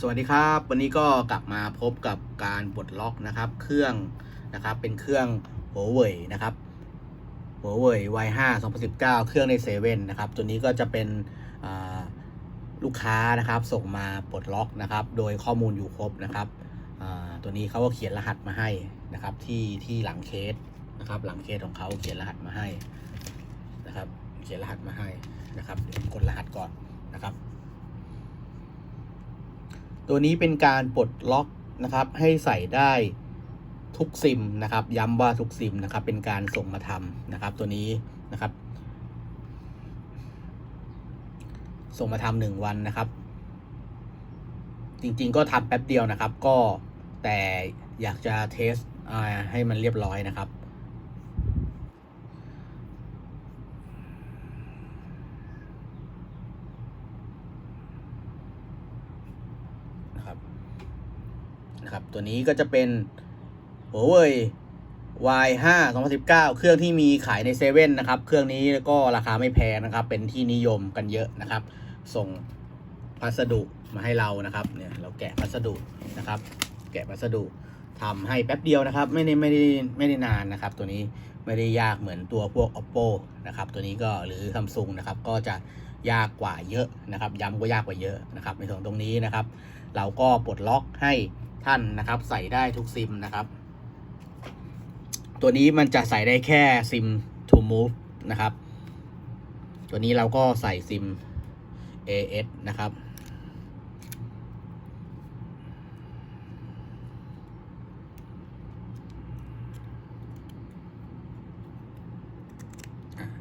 สวัสดีครับ วันนี้ก็กลับมาพบกับการปลดล็อกนะครับ เครื่องนะครับเป็นเครื่องหัวเว่ยนะครับหัวเว่ย Y5 2019 เครื่องในเซเว่นนะครับ ตัวนี้ก็จะเป็นลูกค้านะครับ ส่งมาปลดล็อกนะครับ โดยข้อมูลอยู่ครบนะครับตัวนี้เขาก็เขียนรหัสมาให้นะครับ ที่ที่หลังเคสนะครับ หลังเคสของเขาเขียนรหัสมาให้นะครับ เขียนรหัสมาให้นะครับกดรหัสก่อนนะครับ ตัวนี้เป็นการปลดล็อกนะครับให้ใส่ได้ทุกซิมนะครับ ย้ำว่าทุกซิมนะครับ เป็นการส่งมาทำนะครับ ตัวนี้นะครับ ส่งมาทำหนึ่งวันนะครับ จริงๆก็ทำแป๊บเดียวนะครับ ก็แต่อยากจะเทสอ่าให้มันเรียบร้อยนะครับ นะครับ ตัวนี้ก็จะเป็น Huawei Y5 2019 เครื่องที่มีขายในเซเว่นนะครับ เครื่องนี้ก็ราคาไม่แพงนะครับ เป็นที่นิยมกันเยอะนะครับ ส่งพัสดุมาให้เรานะครับเนี่ยเราแกะพัสดุนะครับ แกะพัสดุทำให้แป๊บเดียวนะครับ ไม่ได้ไม่ได้ไม่ได้นานนะครับ ตัวนี้ไม่ได้ยากเหมือนตัวพวก oppo นะครับ ตัวนี้ก็หรือ Samsung นะครับ ก็จะยากกว่าเยอะนะครับ ย้ำก็ยากกว่าเยอะนะครับ ในส่วนตรงนี้นะครับ เราก็ปลดล็อกให้ ท่านนะครับ ใส่ได้ทุกซิมนะครับ ตัวนี้มันจะใส่ได้แค่ซิม to move นะครับ ตัวนี้เราก็ใส่ซิม AS นะครับ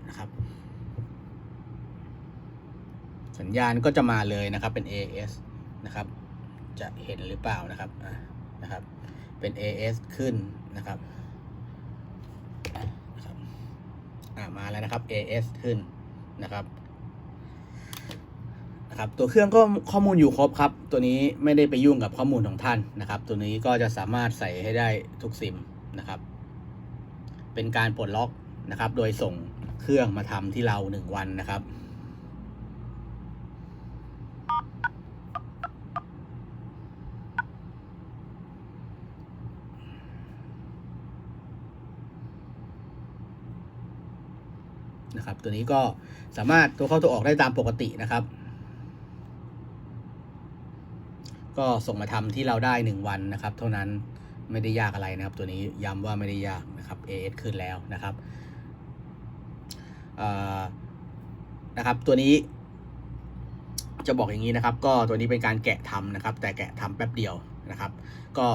นะครับสัญญาณก็จะมาเลยนะครับเป็น AS นะครับ จะเห็นหรือเปล่านะครับนะครับ เป็น AS ขึ้นนะครับนะครับมาแล้วนะครับ AS ขึ้นนะครับนะครับ ตัวเครื่องก็ข้อมูลอยู่ครบครับ ตัวนี้ไม่ได้ไปยุ่งกับข้อมูลของท่านนะครับ ตัวนี้ก็จะสามารถใส่ให้ได้ทุกซิมนะครับ เป็นการปลดล็อกนะครับ โดยส่งเครื่องมาทำที่เราหนึ่งวันนะครับ นะครับ ตัวนี้ก็สามารถตัวเข้าตัวออกได้ตามปกตินะครับ ก็ส่งมาทำที่เราได้หนึ่งวันนะครับ เท่านั้นไม่ได้ยากอะไรนะครับ ตัวนี้ย้ำว่าไม่ได้ยากนะครับ AS ขึ้นแล้วนะครับนะครับ ตัวนี้จะบอกอย่างนี้นะครับ ก็ตัวนี้เป็นการแกะทำนะครับ แต่แกะทำแป๊บเดียวนะครับ ก็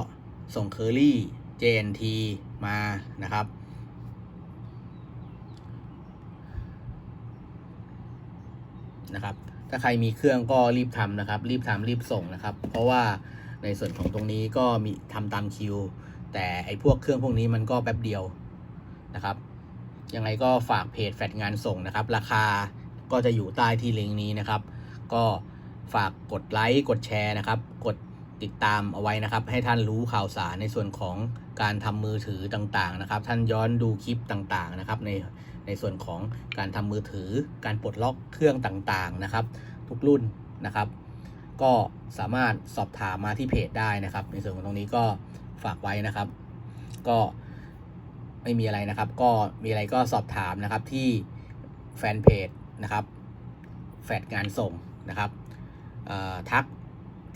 ส่งเคอรี่ JNT มานะครับ นะครับ ถ้าใครมีเครื่องก็รีบทำนะครับ รีบทำรีบส่งนะครับ เพราะว่าในส่วนของตรงนี้ก็มีทำตามคิว แต่ไอ้พวกเครื่องพวกนี้มันก็แป๊บเดียวนะครับ ยังไงก็ฝากเพจแฟดงานส่งนะครับ ราคาก็จะอยู่ใต้ที่ลิงก์นี้นะครับ ก็ฝากกดไลค์กดแชร์นะครับ กด ติดตามเอาไว้นะครับ ให้ท่านรู้ข่าวสารในส่วนของการทำมือถือต่างๆนะครับ ท่านย้อนดูคลิปต่างๆนะครับ ในในส่วนของการทำมือถือ การปลดล็อกเครื่องต่างๆนะครับ ทุกรุ่นนะครับ ก็สามารถสอบถามมาที่เพจได้นะครับ ในส่วนของตรงนี้ก็ฝากไว้นะครับ ก็ไม่มีอะไรนะครับ ก็มีอะไรก็สอบถามนะครับที่แฟนเพจนะครับ แฟดงานส่งนะครับทัก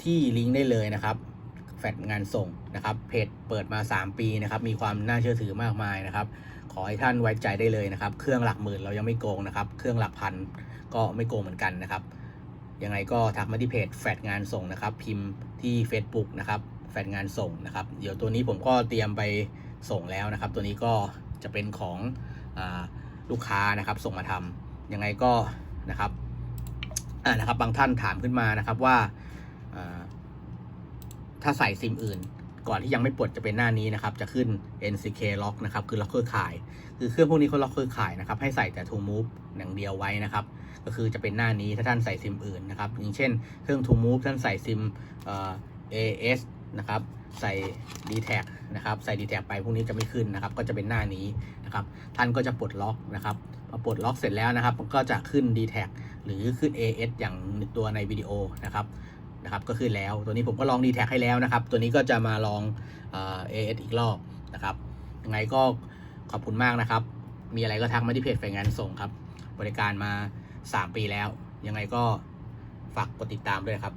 ที่ลิงก์ได้เลยนะครับ แฟดงานส่งนะครับ เพจเปิดมา 3 ปีนะครับ มีความน่าเชื่อถือมากมายนะครับ ขอให้ท่านไว้ใจได้เลยนะครับ เครื่องหลักหมื่นเรายังไม่โกงนะครับ เครื่องหลักพันก็ไม่โกงเหมือนกันนะครับ ยังไงก็ทักมาที่เพจแฟดงานส่งนะครับ พิมพ์ที่ Facebook นะครับ แฟดงานส่งนะครับ เดี๋ยวตัวนี้ผมก็เตรียมไปส่งแล้วนะครับ ตัวนี้ก็จะเป็นของอลูกค้านะครับ ส่งมาทำยังไงก็นะครับอ่านะครับ บางท่านถามขึ้นมานะครับว่า ถ้าใส่ซิมอื่น ก่อนที่ยังไม่ปลดจะเป็นหน้านี้นะครับ จะขึ้น NCK lock นะครับ คือล็อกเครือข่าย คือเครื่องพวกนี้เขาล็อกเครือข่ายนะครับ ให้ใส่แต่ to move อย่างเดียวไว้นะครับ ก็คือจะเป็นหน้านี้ถ้าท่านใส่ซิมอื่นนะครับ อย่างเช่น เครื่อง to move ท่านใส่ซิมเอ่อ AS นะครับ ใส่ d t แทนะครับ ใส่ d t แทไปพวกนี้จะไม่ขึ้นนะครับ ก็จะเป็นหน้านี้นะครับ ท่านก็จะปลดล็อกนะครับพอปลดล็อกเสร็จแล้วนะครับ มันก็จะขึ้น d t แทหรือขึ้น AS อย่างตัวในวิดีโอนะครับ นะครับก็ขึ้นแล้ว ตัวนี้ผมก็ลองดีแท็กให้แล้วนะครับ ตัวนี้ก็จะมาลองเอเอสอีกรอบนะครับยังไงก็ขอบคุณมากนะครับ มีอะไรก็ทักมาที่เพจไฟแนนส่งครับ บริการมา 3 ปีแล้ว ยังไงก็ฝากกดติดตามด้วยครับ